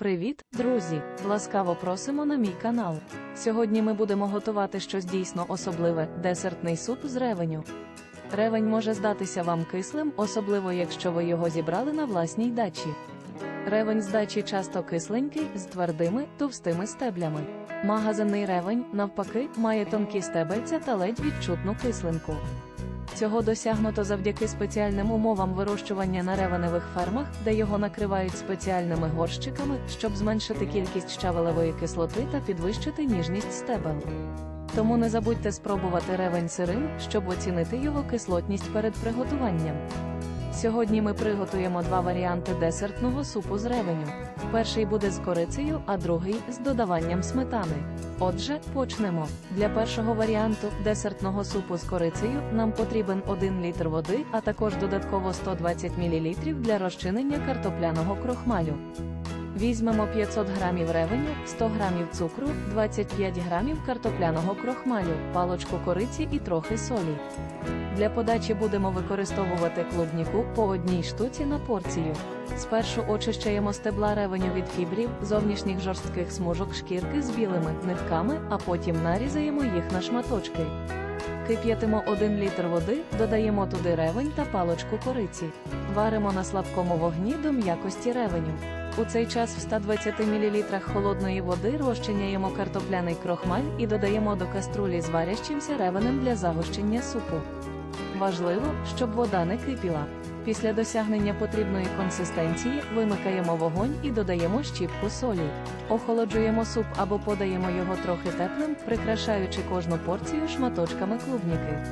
Привіт, друзі! Ласкаво просимо на мій канал. Сьогодні ми будемо готувати щось дійсно особливе десертний суп з ревеню. Ревень може здатися вам кислим, особливо якщо ви його зібрали на власній дачі. Ревень з дачі часто кисленький, з твердими, товстими стеблями. Магазинний ревень, навпаки, має тонкі стебельця та ледь відчутну кислинку. Цього досягнуто завдяки спеціальним умовам вирощування на ревеневих фермах, де його накривають спеціальними горщиками, щоб зменшити кількість щавелевої кислоти та підвищити ніжність стебел. Тому не забудьте спробувати ревень сирим, щоб оцінити його кислотність перед приготуванням. Сьогодні ми приготуємо два варіанти десертного супу з ревеню. Перший буде з корицею, а другий з додаванням сметани. Отже, почнемо. Для першого варіанту десертного супу з корицею нам потрібен 1 літр води, а також додатково 120 мл для розчинення картопляного крохмалю. Візьмемо 500 грамів ревеню, 100 грамів цукру, 25 грамів картопляного крохмалю, палочку кориці і трохи солі. Для подачі будемо використовувати клубніку по одній штуці на порцію. Спершу очищаємо стебла ревеню від фібрів, зовнішніх жорстких смужок шкірки з білими нитками, а потім нарізаємо їх на шматочки. Кип'ятимо 1 літр води, додаємо туди ревень та палочку кориці. Варимо на слабкому вогні до м'якості ревеню. У цей час в 120 мл холодної води розчиняємо картопляний крохмаль і додаємо до каструлі з варящимся ревенем для загущення супу. Важливо, щоб вода не кипіла. Після досягнення потрібної консистенції вимикаємо вогонь і додаємо щіпку солі. Охолоджуємо суп або подаємо його трохи теплим, прикрашаючи кожну порцію шматочками клубніки.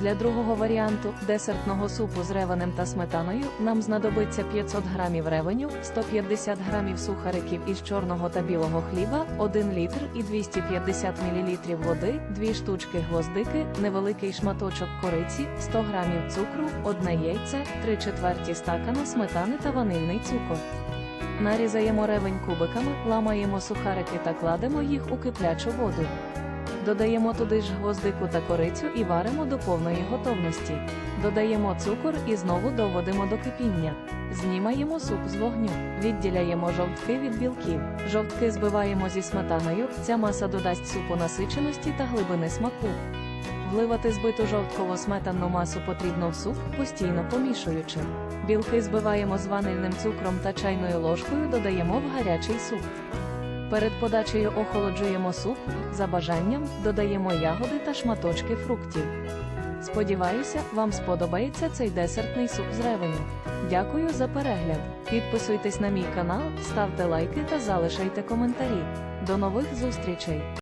Для другого варіанту десертного супу з ревенем та сметаною нам знадобиться 500 грамів ревеню, 150 грамів сухариків із чорного та білого хліба, 1 літр і 250 мл води, 2 штучки гвоздики, невеликий шматочок кориці, 100 грамів цукру, одне яйце, 3 четверті стакана сметани та ванильний цукор. Нарізаємо ревень кубиками, ламаємо сухарики та кладемо їх у киплячу воду. Додаємо туди ж гвоздику та корицю і варимо до повної готовності. Додаємо цукор і знову доводимо до кипіння. Знімаємо суп з вогню, відділяємо жовтки від білків. Жовтки збиваємо зі сметаною. Ця маса додасть супу насиченості та глибини смаку. Вливати збиту жовтково-сметанну масу потрібно в суп, постійно помішуючи. Білки збиваємо з ванильним цукром та чайною ложкою додаємо в гарячий суп. Перед подачею охолоджуємо суп, за бажанням додаємо ягоди та шматочки фруктів. Сподіваюся, вам сподобається цей десертний суп з ревеню. Дякую за перегляд. Підписуйтесь на мій канал, ставте лайки та залишайте коментарі. До нових зустрічей!